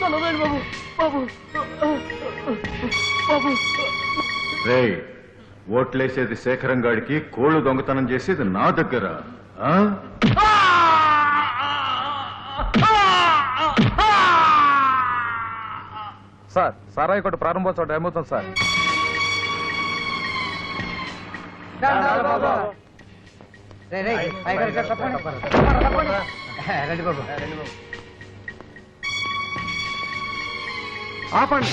నన్ను బాబు బాబు బాబు. రే ఓట్లేసేది శేఖరం గాడికి కోళ్ళు దొంగతనం చేసేది నా దగ్గర. ఆ? సార్ సారాయి కొట్టు ప్రారంభోత్సవం టైం అవుతుంది సార్. ఆపండి.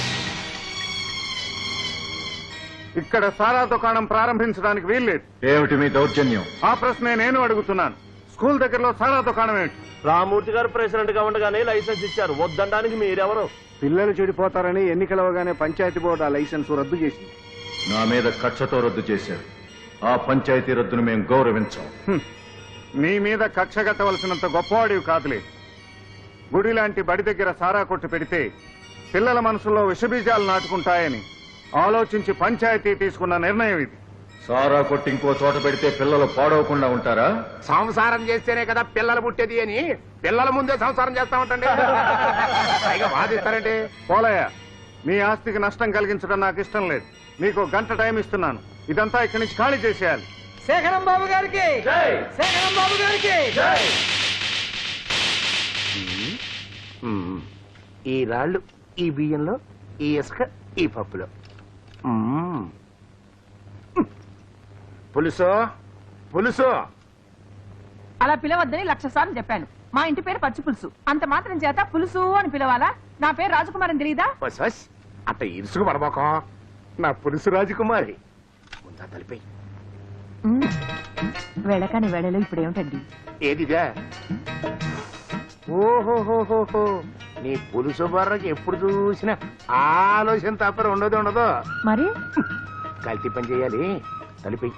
ఇక్కడ సారా దుకాణం ప్రారంభించడానికి వీల్లేదు. ఏమిటి మీ దౌర్జన్యం? ఆ ప్రశ్నే నేను అడుగుతున్నాను. స్కూల్ దగ్గరలో సారా దుకాణం ఏమిటి? రామూర్తి గారు ప్రెసిడెంట్గా ఉండగానే లైసెన్స్ ఇచ్చారు. వద్దనడానికి మీరెవరు? పిల్లలు చెడిపోతారని ఎన్నికలవగానే పంచాయతీ బోర్డు ఆ లైసెన్స్ రద్దు చేసింది. నా మీద కక్షతో రద్దు చేశారు. ఆ పంచాయతీ రద్దును మేము గౌరవించాం. నీ మీద కక్ష కట్టవలసినంత గొప్పవాడివి కాదులే. గుడి లాంటి బడి దగ్గర సారా కొట్టు పెడితే పిల్లల మనసులో విషబీజాలు నాటుకుంటాయని ఆలోచించి పంచాయతీ తీసుకున్న నిర్ణయం ఇది. సారా కొట్టి ఇంకో చోట పెడితే పిల్లలు పాడవకుండా ఉంటారా? సంసారం చేస్తేనే కదా పిల్లలు పుట్టేది అని. పిల్లల ముందే సంసారం చేస్తా ఉంటండి పైగా వాదిస్తారంటే పోలయ్య నీ ఆస్తికి నష్టం కలిగించడం నాకు ఇష్టం లేదు. నీకు గంట టైం ఇస్తున్నాను. ఇదంతా ఇక్కడి నుంచి ఖాళీ చేసేయాలి. శేఖరం బాబు గారికి! శేఖరం బాబు గారికి. ఈ రాళ్ళు ఈ బియ్యంలో ఈ ఇసుక ఈ పప్పులో. పులుసు? పులుసు? అలా పిలవద్దని లక్ష సార్లు చెప్పాను. మా ఇంటి పేరు పచ్చి పులుసు. అంత మాత్రం చేత పులుసు అని పిలవాలా? నా పేరు రాజకుమార్ బస్ అట్ట ఇరుసుకు పడబోకం. నా పులుసు రాజకుమారి. ముందా తలిపి వెళ్ళకాని వేళలో ఇప్పుడు ఏమిటండి ఏదిదే? ఓహోహోహోహో. నీ పులుసు బర్రకి ఎప్పుడు చూసినా ఆలోచన తప్ప ఉండదు ఉండదు. మరి? కల్తీ పని చేయాలి. తలిపి.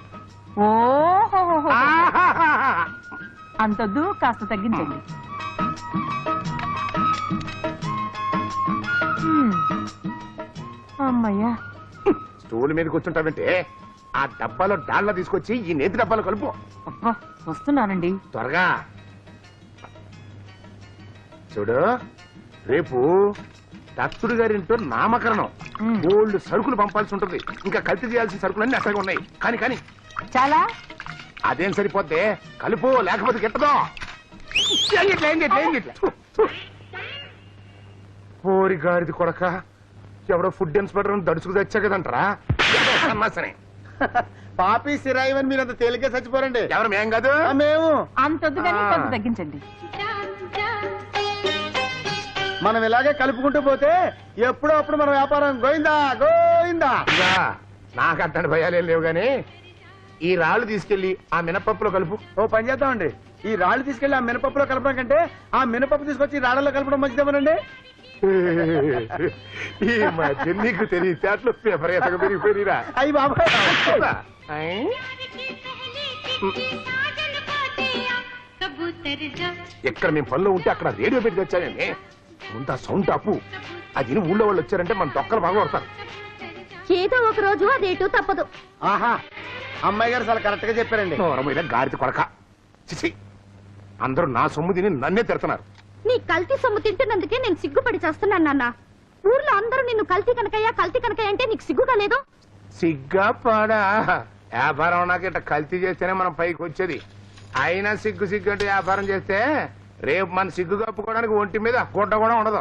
ఓహో అంతొద్దు కాస్త తగ్గించండి. హ్మ్. అమ్మయ్యా. స్టూల్ మీద కూర్చుంటావంటే ఆ డబ్బాలో డాళ్ళ తీసుకొచ్చి ఈ నేతి డబ్బాలో కలుపు. అబ్బా, వస్తున్నానండి. త్వరగా. చూడు రేపు దత్తుడు గారింటో నామకరణం. మ్. బోల్డ్ సరుకులు పంపాల్సి ఉంటుంది. ఇంకా కల్తీ చేయాల్సిన సరుకులు అన్ని అసలు ఉన్నాయి. కానీ కానీ. చాలా? అదేం సరిపోద్ది? కలుపు లేకపోతే గిట్టదు. ఓరి గాడిది కొడక ఎవడో ఫుడ్ ఇన్స్పెక్టర్ దడుచుకు తెచ్చా కదంటరా? పాపి సిరాయివని మీరు అంత తేలిగ్గా చచ్చిపోరండి. ఎవరు మేం కాదు? మేము. కొంత తగ్గించండి. మనం ఇలాగే కలుపుకుంటూ పోతే ఎప్పుడో అప్పుడు మన వ్యాపారం గోయిందా? గోయిందా? నాకు భయాలు భయాలేం లేవు గానీ ఈ రాళ్ళు తీసుకెళ్ళి ఆ మినపప్పులో కలుపు. ఓ పని చేద్దామండి. ఈ రాళ్ళు తీసుకెళ్ళి ఆ మినపప్పులో కలపడం కంటే ఆ మినపప్పు తీసుకొచ్చి రాళ్ళలో కలపడం మంచిదేమనండి? ఈ మధ్య నీకు చాట్లు పేపర్ ఎంత పెరిగిపోయినా అయ్యి బాబా ఎక్కడ మేము పనులు ఉంటే అక్కడ రేడియో పెట్టి వచ్చానండి ముందు ఆ సౌండ్ అప్పు అది ఊళ్ళో వాళ్ళు వచ్చారంటే మన తొక్కలు బాగా కొడతారు. ఏదో ఒక రోజు అదేటు తప్పదు. ఆహా అమ్మాయి గారు చాలా కరెక్ట్గా చెప్పారండి. మీద గాడిద కొడక. చిచి అందరూ నా సొమ్ము తిని నన్నే తిడుతున్నారు. నీ కల్తీ సొమ్ము తింటున్నందుకే నేను సిగ్గుపడి చేస్తున్నాను నాన్న. ఊర్లో అందరూ నిన్ను కల్తీ కనకయ్యా కల్తీ కనకయ్య అంటే నీకు సిగ్గుగా లేదు? సిగ్గా పాడా వ్యాపారం నాకు ఇట్లా కల్తీ చేస్తేనే మనం పైకి వచ్చేది. అయినా సిగ్గు సిగ్గు అంటే వ్యాపారం చేస్తే రేపు మన సిగ్గు కప్పుకోవడానికి ఒంటి మీద గుడ్డ కూడా ఉండదు.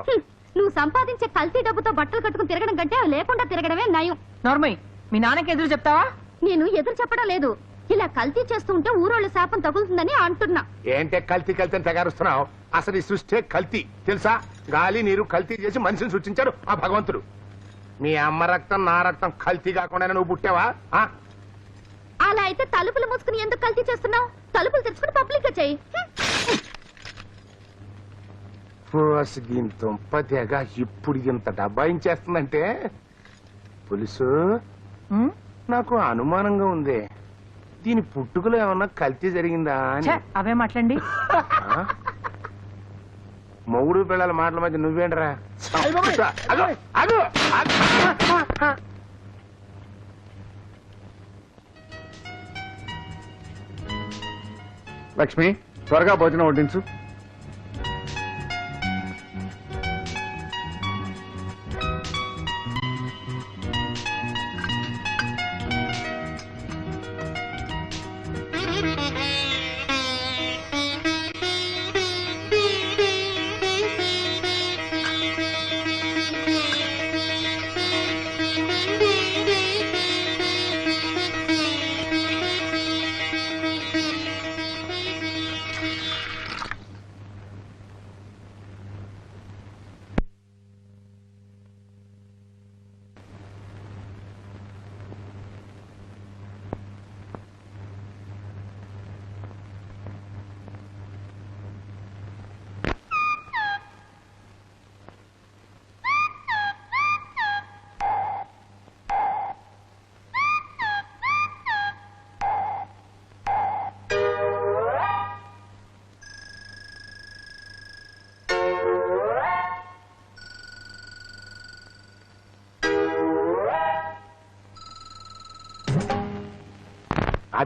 నువ్వు సంపాదించే కల్తీ డబ్బుతో బట్టలు కట్టుకుని తిరగడం కంటే అవి లేకుండా తిరగడమే నయం. నోర్మయ్ మీ నాన్నకి ఎదురు చెప్తావా? నేను ఎదురు చెప్పడం లేదు. ఇలా కల్తీ చేస్తూ ఉంటే ఊరోళ్ళ శాపం తగులుతుందని అంటున్నా. ఏంటే కల్తీ కల్తీ అని తెగారుస్తున్నావు? అసలు ఈ సృష్టి కల్తీ తెలుసా? గాలి నీరు కల్తీ చేసి మనిషిని సృష్టించాడు ఆ భగవంతుడు. మీ అమ్మ రక్తం నా రక్తం కల్తీ కాకుండా నువ్వు పుట్టావా? ఆ? అలా అయితే తలుపులు మూసుకుని ఎందుకు కల్తీ చేస్తున్నావు? తలుపులు తెరుచుకుని పబ్లిక్గా చెయ్యి తుంప తెగ ఇప్పుడు ఇంత డబ్బాయించేస్తుందంటే పులుసు? నాకు అనుమానంగా ఉంది. దీని పుట్టుకలో ఏమన్నా కల్తీ జరిగిందా అని. ఛే, అవే మాట్లాడండి. ఆ? మొగుడు పిల్లల మాటల మధ్య నువ్వేంట్రా? అగో, అగో, అగో. లక్ష్మి త్వరగా భోజనం వడ్డించు.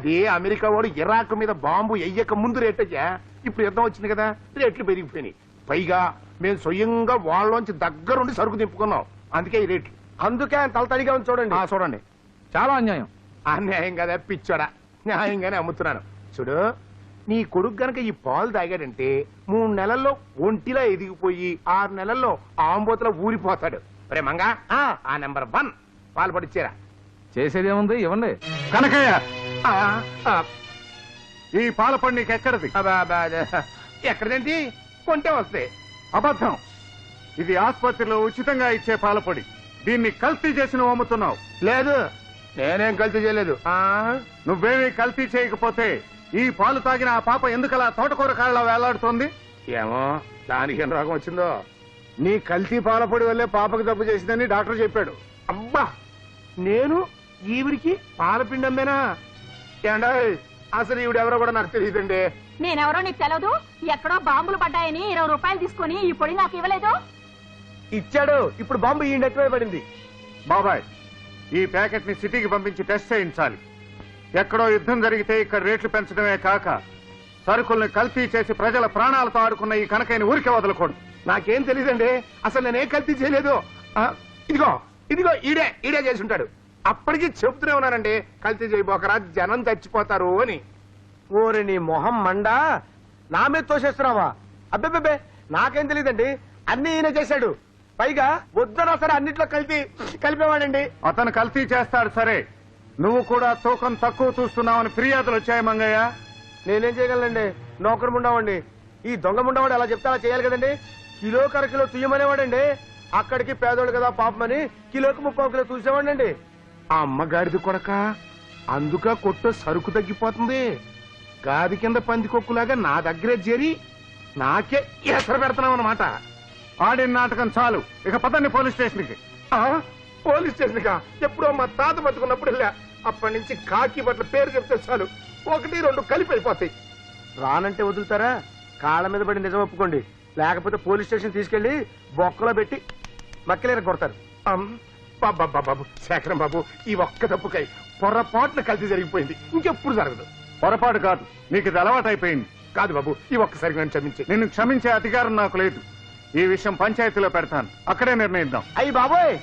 అదే అమెరికా వాడు ఇరాక్ మీద బాంబు ఎయ్యక ముందు రేటయ్యా ఇప్పుడు యుద్ధం వచ్చింది కదా రేట్లు పెరిగిపోయినాయి. పైగా మేము స్వయంగా వాళ్ళలోంచి దగ్గరుండి సరుకు దింపుకున్నాం అందుకే ఈ రేట్లు. అందుకే ఆయన తలతడిగా ఉంది చూడండి. ఆ, చూడండి. చాలా అన్యాయం. అన్యాయం కదా పిచ్చోడా. న్యాయంగానే అమ్ముతున్నాను. చూడు నీ కొడుకు గనక ఈ పాలు తాగాడంటే మూడు నెలల్లో ఒంటిలా ఎదిగిపోయి ఆరు నెలల్లో ఆంబోతులో ఊరిపోతాడు. రే మంగా ఆ. నెంబర్ వన్ పాలు పడిచ్చారా చేసేది ఏముంది ఇవ్వండి. కనకయ్య ఈ పాలపడి నీకు ఎక్కడిది. ఎక్కడదేంటి కొంటే వస్తాయి అబద్ధం. ఇది ఆసుపత్రిలో ఉచితంగా ఇచ్చే పాలపొడి. దీన్ని కల్తీ చేసి నువ్వు అమ్ముతున్నావు లేదు. నేనేం కల్తీ చేయలేదు. ఆ? నువ్వేమీ కల్తీ చేయకపోతే ఈ పాలు తాగిన ఆ పాప ఎందుకలా తోటకూర కాళ్ళ వేలాడుతోంది? ఏమో దానికి ఏం రోగం వచ్చిందో. నీ కల్తీ పాలపొడి వల్లే పాపకు తప్పు చేసిందని డాక్టర్ చెప్పాడు. అబ్బా! నేను ఈవిడికి పాలపిండి అమ్మేనా ఏండా అసలు ఈవిడెవరో కూడా నాకు తెలియదండి. నేనెవరో నీకు తెలవదు ఎక్కడో బాంబులు పడ్డాయని ఇరవై రూపాయలు తీసుకొని ఈ పొడి నాకు ఇవ్వలేదు. ఇచ్చాడు. ఇప్పుడు బాంబు ఈ నెత్తిమీద పడింది. బాబాయ్ ఈ ప్యాకెట్ని సిటీకి పంపించి టెస్ట్ చేయించాలి. ఎక్కడో యుద్ధం జరిగితే ఇక్కడ రేట్లు పెంచడమే కాక సరుకుల్ని కల్తీ చేసి ప్రజల ప్రాణాలతో ఆడుకున్న ఈ కనకైన ఊరికే వదలకూడదు నాకేం తెలియదండి. అసలు నేనేం కల్తీ చేయలేదు. ఆ, ఇదిగో ఇదిగో ఈడే ఈడే చేసి ఉంటాడు. అప్పటికి చెబుతూనే ఉన్నానండి. కల్తీ చేయబోకరా జనం చచ్చిపోతారు అని. ఓరి నీ మొహం మండా. నా మీద తోసేస్తున్నావా? అబ్బెబ్బెబ్బే నాకేం తెలియదండి అన్ని ఈయన చేశాడు. పైగా వద్దనా సరే అన్నిట్లో కలిపి కలిపేవాడండి. అతను కల్తీ చేస్తాడు సరే. నువ్వు కూడా తూకం తక్కువ చూస్తున్నావని ఫిర్యాదులు వచ్చాయి మంగయ్య. నేనేం చేయగలనండి? నౌకరు ముండవండి ఈ దొంగ ముండవాడు అలా చెప్తే అలా చేయాలి కదండి? కిలో కర కిలో తుయ్యమనేవాడండి అక్కడికి పేదోడు కదా పాపమని కిలోకి ముప్పై కిలో చూసేవాడండి ఆ అమ్మగారిది కొడక అందుక కొట్టు సరుకు తగ్గిపోతుంది. గాది కింద పందికొక్కులాగా నా దగ్గరే చేరి నాకే ఎసరు పెడుతున్నావు అనమాట ఆడిన నాటకం చాలు. ఇక పదండి పోలీస్ స్టేషన్కి. పోలీస్ స్టేషన్గా ఎప్పుడో మా తాత బతుకున్నప్పుడు వెళ్ళా. అప్పటి నుంచి కాకి బట్ల పేరు చెప్తే చాలు. ఒకటి రెండు కలిపి అయిపోతాయి. రానంటే వదులుతారా? కాళ్ళ మీద పడి నిజం ఒప్పుకోండి. లేకపోతే పోలీస్ స్టేషన్ తీసుకెళ్ళి బొక్కలో పెట్టి మక్కలేర కొడతారు. బాబా బాబు శేఖరం బాబు ఈ ఒక్క తప్పుకై పొరపాటున కలిసి జరిగిపోయింది. ఇంకెప్పుడు జరగదు. పొరపాటు కాదు. నీకు ఇది అలవాటైపోయింది కాదు బాబు ఈ ఒక్కసారి నన్ను క్షమించి. నిన్ను క్షమించే అధికారం నాకు లేదు. ఈ విషయం పంచాయతీలో పెడతాను. అక్కడే నిర్ణయిద్దాం. అయ్యి బాబోయ్!